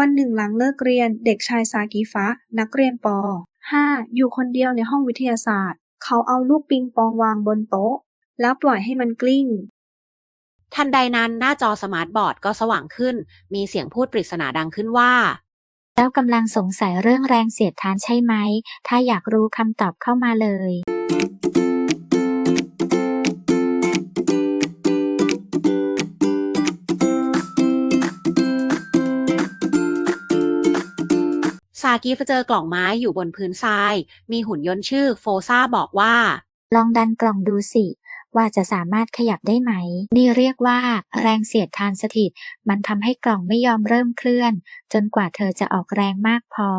วันหนึ่งหลังเลิกเรียน เด็กชายซากิฟะ นักเรียนป .5 อยู่คนเดียวในห้องวิทยาศาสตร์ เขาเอาลูกปิงปองวางบนโต๊ะ แล้วปล่อยให้มันกลิ้ง ทันใดนั้นหน้าจอสมาร์ทบอร์ดก็สว่างขึ้น มีเสียงพูดปริศนาดังขึ้นว่าแล้วกำลังสงสัยเรื่องแรงเสียดทานใช่ไหม ถ้าอยากรู้คำตอบเข้ามาเลย ซากิเจอกล่องไม้อยู่บนพื้นทราย มีหุ่นยนต์ชื่อโฟซาบอกว่า ลองดันกล่องดูสิ ว่าจะสามารถขยับได้ไหม นี่เรียกว่า แรงเสียดทานสถิต มันทำให้กล่องไม่ยอมเริ่มเคลื่อน จนกว่าเธอจะออกแรงมากพอ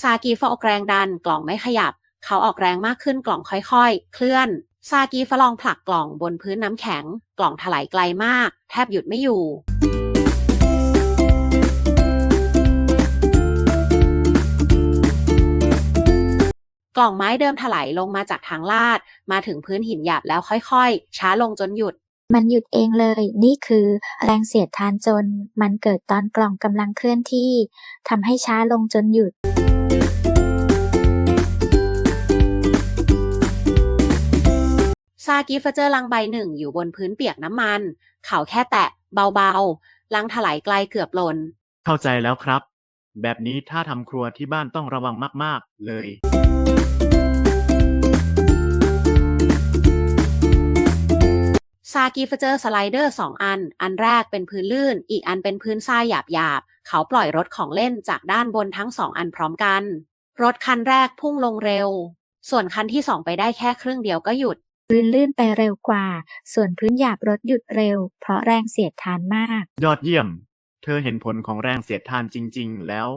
ซากิฟออกแรงดันกล่องไม่ขยับ เขาออกแรงมากขึ้นกล่องค่อยๆ เคลื่อน ซากิฟลองผลักกล่องบนพื้นน้ำแข็ง กล่องถลายไกลมาก แทบหยุดไม่อยู่กล่องไม้เดิมถลายลงมาจากทางลาด มาถึงพื้นหินหยาบแล้วค่อยๆ ช้าลงจนหยุด มันหยุดเองเลย นี่คือแรงเสียดทานจน มันเกิดตอนกล่องกำลังเคลื่อนที่ทำให้ช้าลงจนหยุด ซากิฟเจอลังใบหนึ่งอยู่บนพื้นเปียกน้ำมัน เขาแค่แตะ เบาๆ ลังถลายไกลเกือบหล่น เข้าใจแล้วครับ แบบนี้ถ้าทำครัวที่บ้านต้องระวังมาก ๆ เลย ซากิเจอสไลเดอร์สองอัน อันแรกเป็นพื้นลื่น อีกอันเป็นพื้นทรายหยาบๆ เขาปล่อยรถของเล่นจากด้านบนทั้งสองอันพร้อมกัน รถคันแรกพุ่งลงเร็ว ส่วนคันที่สองไปได้แค่ครึ่งเดียวก็หยุด พื้นลื่นไปเร็วกว่า ส่วนพื้นหยาบรถหยุดเร็ว เพราะแรงเสียดทานมาก ยอดเยี่ยม เธอเห็นผลของแรงเสียดทานจริง ๆ แล้ว